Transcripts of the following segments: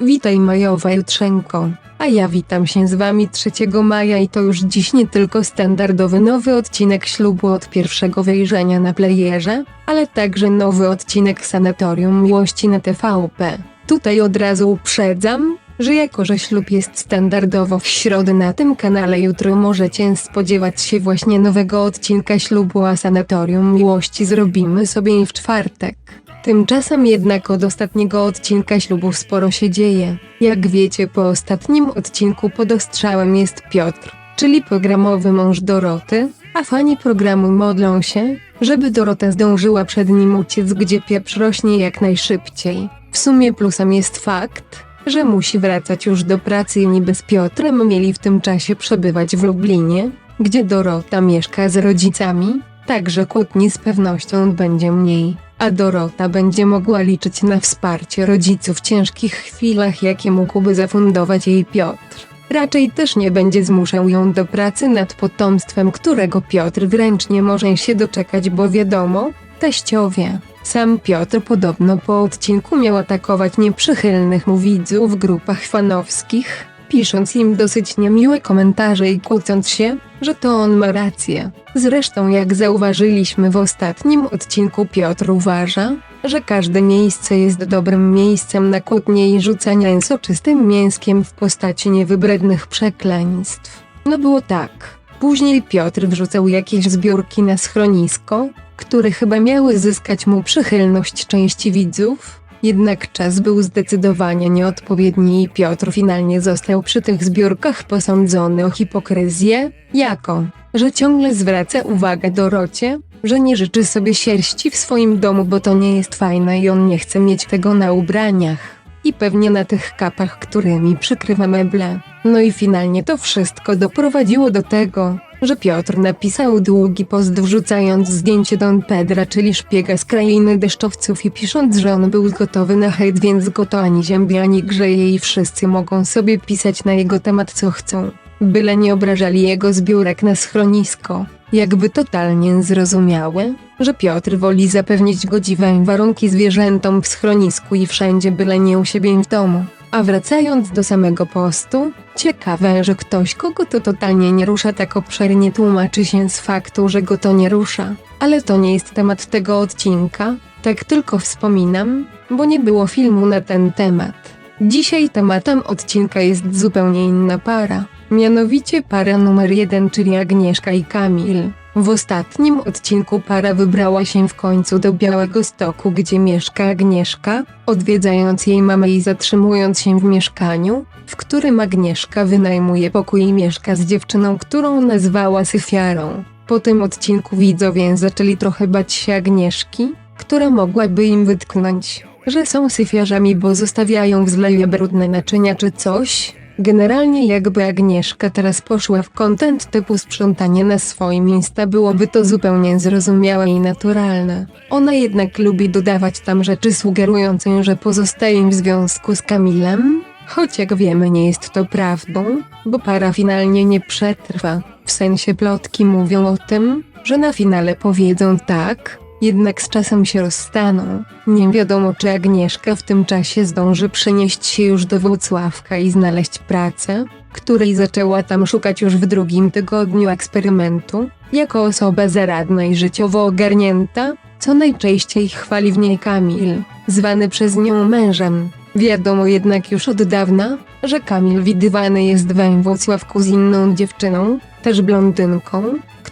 Witaj majowa jutrzenko. A ja witam się z wami 3 maja i to już dziś nie tylko standardowy nowy odcinek ślubu od pierwszego wejrzenia na playerze, ale także nowy odcinek Sanatorium Miłości na TVP. Tutaj od razu uprzedzam, że jako że ślub jest standardowo w środę na tym kanale jutro możecie spodziewać się właśnie nowego odcinka ślubu a Sanatorium Miłości zrobimy sobie w czwartek. Tymczasem jednak od ostatniego odcinka ślubów sporo się dzieje. Jak wiecie po ostatnim odcinku pod ostrzałem jest Piotr, czyli programowy mąż Doroty, a fani programu modlą się, żeby Dorota zdążyła przed nim uciec gdzie pieprz rośnie jak najszybciej. W sumie plusem jest fakt, że musi wracać już do pracy i niby z Piotrem mieli w tym czasie przebywać w Lublinie, gdzie Dorota mieszka z rodzicami, także kłótni z pewnością będzie mniej, a Dorota będzie mogła liczyć na wsparcie rodziców w ciężkich chwilach, jakie mógłby zafundować jej Piotr. Raczej też nie będzie zmuszał ją do pracy nad potomstwem, którego Piotr wręcz nie może się doczekać, bo wiadomo, teściowie. Sam Piotr podobno po odcinku miał atakować nieprzychylnych mu widzów w grupach fanowskich, pisząc im dosyć niemiłe komentarze i kłócąc się, że to on ma rację. Zresztą jak zauważyliśmy w ostatnim odcinku Piotr uważa, że każde miejsce jest dobrym miejscem na kłótnie i rzucania soczystym mięskiem w postaci niewybrednych przekleństw. No było tak. Później Piotr wrzucał jakieś zbiórki na schronisko, które chyba miały zyskać mu przychylność części widzów, jednak czas był zdecydowanie nieodpowiedni i Piotr finalnie został przy tych zbiórkach posądzony o hipokryzję, jako, że ciągle zwraca uwagę Dorocie, że nie życzy sobie sierści w swoim domu, bo to nie jest fajne i on nie chce mieć tego na ubraniach. I pewnie na tych kapach, którymi przykrywa meble. No i finalnie to wszystko doprowadziło do tego, że Piotr napisał długi post wrzucając zdjęcie Don Pedra, czyli szpiega z krainy deszczowców i pisząc, że on był gotowy na hejt, więc go to ani ziębi ani grzeje i wszyscy mogą sobie pisać na jego temat co chcą. Byle nie obrażali jego zbiórek na schronisko. Jakby totalnie zrozumiałe, że Piotr woli zapewnić godziwe warunki zwierzętom w schronisku i wszędzie byle nie u siebie w domu. A wracając do samego postu, ciekawe, że ktoś, kogo to totalnie nie rusza, tak obszernie tłumaczy się z faktu, że go to nie rusza. Ale to nie jest temat tego odcinka, tak tylko wspominam, bo nie było filmu na ten temat. Dzisiaj tematem odcinka jest zupełnie inna para, mianowicie para numer jeden, czyli Agnieszka i Kamil. W ostatnim odcinku para wybrała się w końcu do Białego Stoku, gdzie mieszka Agnieszka, odwiedzając jej mamę i zatrzymując się w mieszkaniu, w którym Agnieszka wynajmuje pokój i mieszka z dziewczyną, którą nazwała Syfiarą. Po tym odcinku widzowie zaczęli trochę bać się Agnieszki, która mogłaby im wytknąć, że są syfiarzami, bo zostawiają w zlewie brudne naczynia czy coś, Generalnie jakby Agnieszka teraz poszła w content typu sprzątanie na swoim Insta byłoby to zupełnie zrozumiałe i naturalne. Ona jednak lubi dodawać tam rzeczy sugerujące, że pozostaje w związku z Kamilem, choć jak wiemy nie jest to prawdą, bo para finalnie nie przetrwa. W sensie plotki mówią o tym, że na finale powiedzą tak, jednak z czasem się rozstaną. Nie wiadomo, czy Agnieszka w tym czasie zdąży przenieść się już do Włocławka i znaleźć pracę, której zaczęła tam szukać już w drugim tygodniu eksperymentu, jako osoba zaradna i życiowo ogarnięta, co najczęściej chwali w niej Kamil, zwany przez nią mężem. Wiadomo jednak już od dawna, że Kamil widywany jest we Włocławku z inną dziewczyną, też blondynką,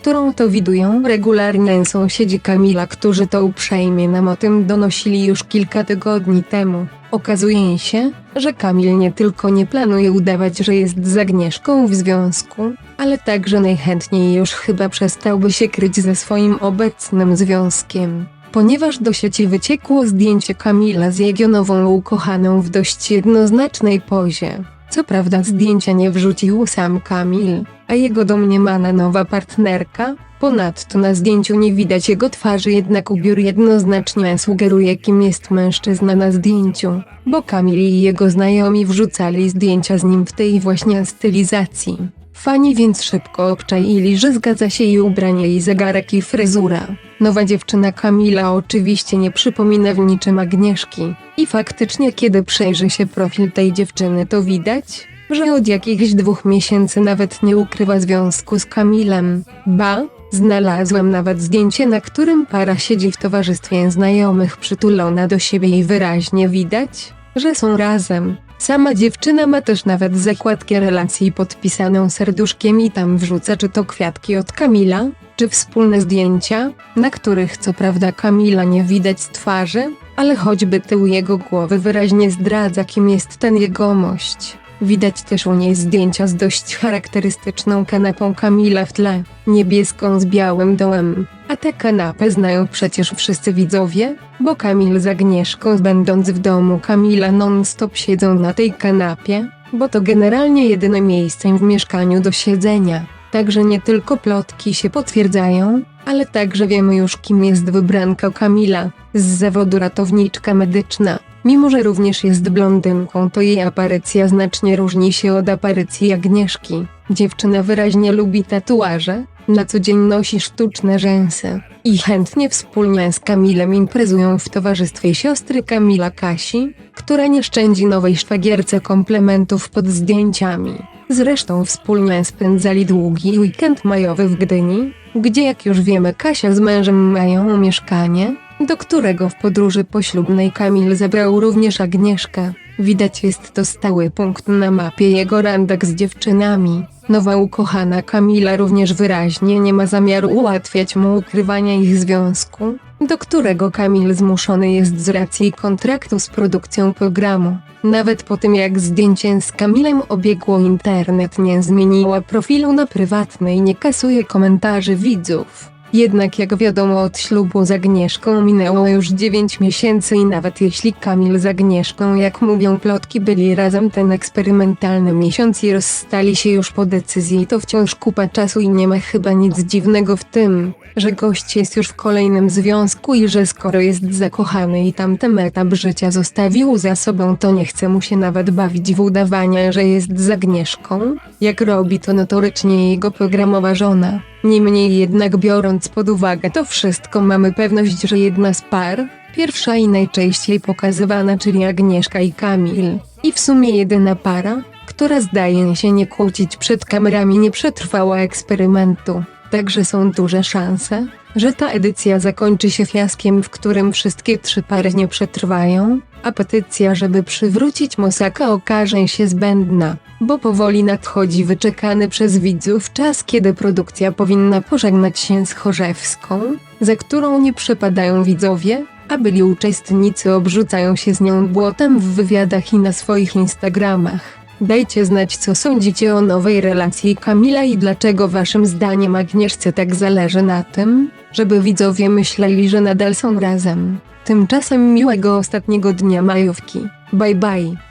którą to widują regularnie sąsiedzi Kamila, którzy to uprzejmie nam o tym donosili już kilka tygodni temu. Okazuje się, że Kamil nie tylko nie planuje udawać, że jest z Agnieszką w związku, ale także najchętniej już chyba przestałby się kryć ze swoim obecnym związkiem. Ponieważ do sieci wyciekło zdjęcie Kamila z jego nową ukochaną w dość jednoznacznej pozie. Co prawda zdjęcia nie wrzucił sam Kamil, a jego domniemana nowa partnerka. Ponadto na zdjęciu nie widać jego twarzy, jednak ubiór jednoznacznie sugeruje kim jest mężczyzna na zdjęciu, bo Kamil i jego znajomi wrzucali zdjęcia z nim w tej właśnie stylizacji. Fani więc szybko obczaili, że zgadza się i ubranie i zegarek i fryzura. Nowa dziewczyna Kamila oczywiście nie przypomina w niczym Agnieszki. I faktycznie kiedy przejrzy się profil tej dziewczyny to widać, że od jakichś dwóch miesięcy nawet nie ukrywa związku z Kamilem. Ba, znalazłem nawet zdjęcie na którym para siedzi w towarzystwie znajomych przytulona do siebie i wyraźnie widać, że są razem. Sama dziewczyna ma też nawet zakładkę relacji podpisaną serduszkiem i tam wrzuca czy to kwiatki od Kamila, czy wspólne zdjęcia, na których co prawda Kamila nie widać twarzy, ale choćby tył jego głowy wyraźnie zdradza kim jest ten jegomość. Widać też u niej zdjęcia z dość charakterystyczną kanapą Kamila w tle, niebieską z białym dołem. A tę kanapę znają przecież wszyscy widzowie, bo Kamil z Agnieszką będąc w domu Kamila non-stop siedzą na tej kanapie, bo to generalnie jedyne miejsce w mieszkaniu do siedzenia. Także nie tylko plotki się potwierdzają, ale także wiemy już kim jest wybranka Kamila, z zawodu ratowniczka medyczna. Mimo, że również jest blondynką, to jej aparycja znacznie różni się od aparycji Agnieszki. Dziewczyna wyraźnie lubi tatuaże, na co dzień nosi sztuczne rzęsy i chętnie wspólnie z Kamilem imprezują w towarzystwie siostry Kamila Kasi, która nie szczędzi nowej szwagierce komplementów pod zdjęciami. Zresztą wspólnie spędzali długi weekend majowy w Gdyni, gdzie jak już wiemy Kasia z mężem mają mieszkanie, do którego w podróży poślubnej Kamil zabrał również Agnieszkę. Widać jest to stały punkt na mapie jego randek z dziewczynami. Nowa ukochana Kamila również wyraźnie nie ma zamiaru ułatwiać mu ukrywania ich związku, do którego Kamil zmuszony jest z racji kontraktu z produkcją programu. Nawet po tym jak zdjęcie z Kamilem obiegło internet nie zmieniła profilu na prywatny i nie kasuje komentarzy widzów. Jednak jak wiadomo od ślubu z Agnieszką minęło już 9 miesięcy i nawet jeśli Kamil z Agnieszką jak mówią plotki byli razem ten eksperymentalny miesiąc i rozstali się już po decyzji to wciąż kupa czasu i nie ma chyba nic dziwnego w tym, że gość jest już w kolejnym związku i że skoro jest zakochany i tamten etap życia zostawił za sobą to nie chce mu się nawet bawić w udawanie, że jest z Agnieszką, jak robi to notorycznie jego programowa żona. Niemniej jednak biorąc pod uwagę to wszystko mamy pewność, że jedna z par, pierwsza i najczęściej pokazywana czyli Agnieszka i Kamil, i w sumie jedyna para, która zdaje się nie kłócić przed kamerami nie przetrwała eksperymentu. Także są duże szanse, że ta edycja zakończy się fiaskiem, w którym wszystkie trzy pary nie przetrwają, a petycja, żeby przywrócić Mosaka okaże się zbędna, bo powoli nadchodzi wyczekany przez widzów czas, kiedy produkcja powinna pożegnać się z Chorzewską, za którą nie przepadają widzowie, a byli uczestnicy obrzucają się z nią błotem w wywiadach i na swoich Instagramach. Dajcie znać co sądzicie o nowej relacji Kamila i dlaczego waszym zdaniem Agnieszce tak zależy na tym, żeby widzowie myśleli, że nadal są razem. Tymczasem miłego ostatniego dnia majówki. Bye bye.